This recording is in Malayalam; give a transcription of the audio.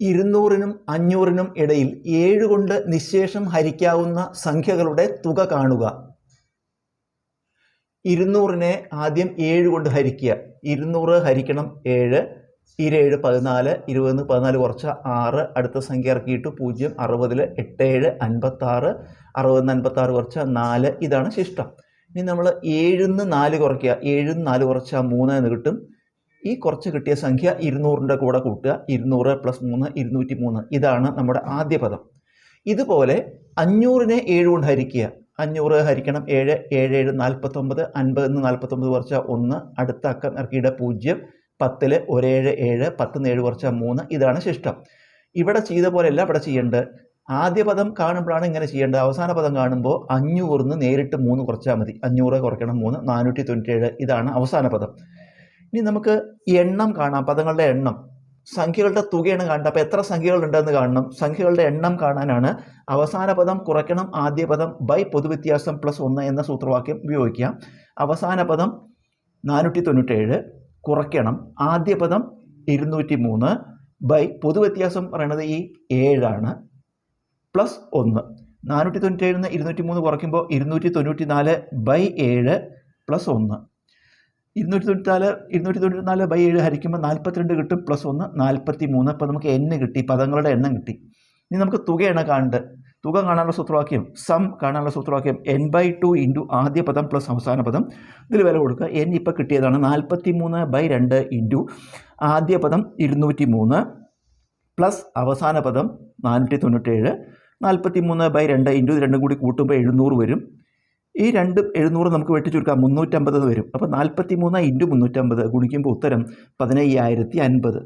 ഇരുന്നൂറിനും അഞ്ഞൂറിനും ഇടയിൽ ഏഴ് കൊണ്ട് നിശേഷം ഹരിക്കാവുന്ന സംഖ്യകളുടെ തുക കാണുക. ഇരുന്നൂറിനെ ആദ്യം ഏഴ് കൊണ്ട് ഹരിക്കുക. ഇരുന്നൂറ് ഹരിക്കണം ഏഴ് ഇരേഴ് പതിനാല് ഇരുപതിന് പതിനാല് കുറച്ച് ആറ് അടുത്ത സംഖ്യ ഇറക്കിയിട്ട് പൂജ്യം അറുപതിൽ എട്ട് ഏഴ് അൻപത്താറ് അറുപതിന് അൻപത്താറ് കുറച്ച നാല് ഇതാണ് ശിഷ്ടം. ഇനി നമ്മൾ ഏഴിന്ന് നാല് കുറയ്ക്കുക. ഏഴിന്ന് നാല് കുറച്ചാൽ മൂന്ന് എന്ന് കിട്ടും. ഈ കുറച്ച് കിട്ടിയ സംഖ്യ ഇരുന്നൂറിന്റെ കൂടെ കൂട്ടുക. ഇരുന്നൂറ് പ്ലസ് മൂന്ന് ഇരുന്നൂറ്റി മൂന്ന് ഇതാണ് നമ്മുടെ ആദ്യ പദം. ഇതുപോലെ അഞ്ഞൂറിനെ ഏഴ് കൊണ്ട് ഹരിക്കുക. അഞ്ഞൂറ് ഹരിക്കണം ഏഴ് ഏഴ് ഏഴ് നാൽപ്പത്തൊമ്പത് അൻപതിന്ന് നാൽപ്പത്തൊമ്പത് കുറച്ച ഒന്ന് അടുത്ത അക്കം ഇറക്കിയുടെ പൂജ്യം പത്തിൽ ഒരേഴ് ഏഴ് പത്തിന്ന് ഏഴ് കുറച്ച മൂന്ന് ഇതാണ് ശിഷ്ടം. ഇവിടെ ചെയ്ത പോലെയല്ല ഇവിടെ ചെയ്യേണ്ടത്. ആദ്യ പദം കാണുമ്പോഴാണ് ഇങ്ങനെ ചെയ്യേണ്ടത്. അവസാന പദം കാണുമ്പോൾ അഞ്ഞൂറിന്ന് നേരിട്ട് മൂന്ന് കുറച്ചാൽ മതി. അഞ്ഞൂറ് കുറയ്ക്കണം മൂന്ന് നാനൂറ്റി തൊണ്ണൂറ്റേഴ് ഇതാണ് അവസാന പദം. ഇനി നമുക്ക് എണ്ണം കാണാം പദങ്ങളുടെ എണ്ണം. സംഖ്യകളുടെ തുകയാണ് കാണേണ്ടത്. അപ്പോൾ എത്ര സംഖ്യകളുണ്ടെന്ന് കാണണം. സംഖ്യകളുടെ എണ്ണം കാണാനാണ് അവസാന പദം കുറയ്ക്കണം ആദ്യ പദം ബൈ പൊതുവ്യത്യാസം പ്ലസ് ഒന്ന് എന്ന സൂത്രവാക്യം ഉപയോഗിക്കാം. അവസാന പദം നാനൂറ്റി തൊണ്ണൂറ്റേഴ് കുറയ്ക്കണം. ആദ്യ പദം ഇരുന്നൂറ്റി മൂന്ന് ബൈ പൊതുവ്യത്യാസം പറയണത് ഈ ഏഴാണ് പ്ലസ് ഒന്ന്. നാനൂറ്റി തൊണ്ണൂറ്റേഴിൽ നിന്ന് ഇരുന്നൂറ്റി മൂന്ന് കുറയ്ക്കുമ്പോൾ ഇരുന്നൂറ്റി തൊണ്ണൂറ്റി നാല് ബൈ ഏഴ് പ്ലസ് ഒന്ന്. ഇരുന്നൂറ്റി തൊണ്ണൂറ്റിനാല് ഇരുന്നൂറ്റി തൊണ്ണൂറ്റിനാല് ബൈ ഏഴ് ഹരിക്കുമ്പോൾ നാൽപ്പത്തിരണ്ട് കിട്ടും പ്ലസ് ഒന്ന് നാൽപ്പത്തി മൂന്ന് അപ്പോൾ നമുക്ക് എണ്ണ് കിട്ടി പദങ്ങളുടെ എണ്ണം കിട്ടി. ഇനി നമുക്ക് തുകയാണ് കാണേണ്ടത്. തുക കാണാനുള്ള സൂത്രവാക്യം സം കാണാനുള്ള സൂത്രവാക്യം എൻ ബൈ ടു ഇന്റു ആദ്യ പദം പ്ലസ് അവസാന പദം. ഇതിൽ വില കൊടുക്കുക. എൻ ഇപ്പോൾ കിട്ടിയതാണ് നാൽപ്പത്തി മൂന്ന് ബൈ രണ്ട് ഇന്റു ആദ്യ പദം ഇരുന്നൂറ്റി മൂന്ന് പ്ലസ് അവസാന പദം നാനൂറ്റി തൊണ്ണൂറ്റേഴ് നാൽപ്പത്തി മൂന്ന് ബൈ രണ്ട് ഇന്റു രണ്ടും കൂടി കൂട്ടുമ്പോൾ എഴുന്നൂറ് വരും. ഈ രണ്ട് എഴുന്നൂറ് നമുക്ക് വെട്ടി ചുരുക്കാം. മുന്നൂറ്റമ്പത് വരും. അപ്പോൾ നാൽപ്പത്തി മൂന്ന് ഇന്റു മുന്നൂറ്റമ്പത് ഗുണിക്കുമ്പോൾ ഉത്തരം പതിനയ്യായിരത്തി അൻപത്.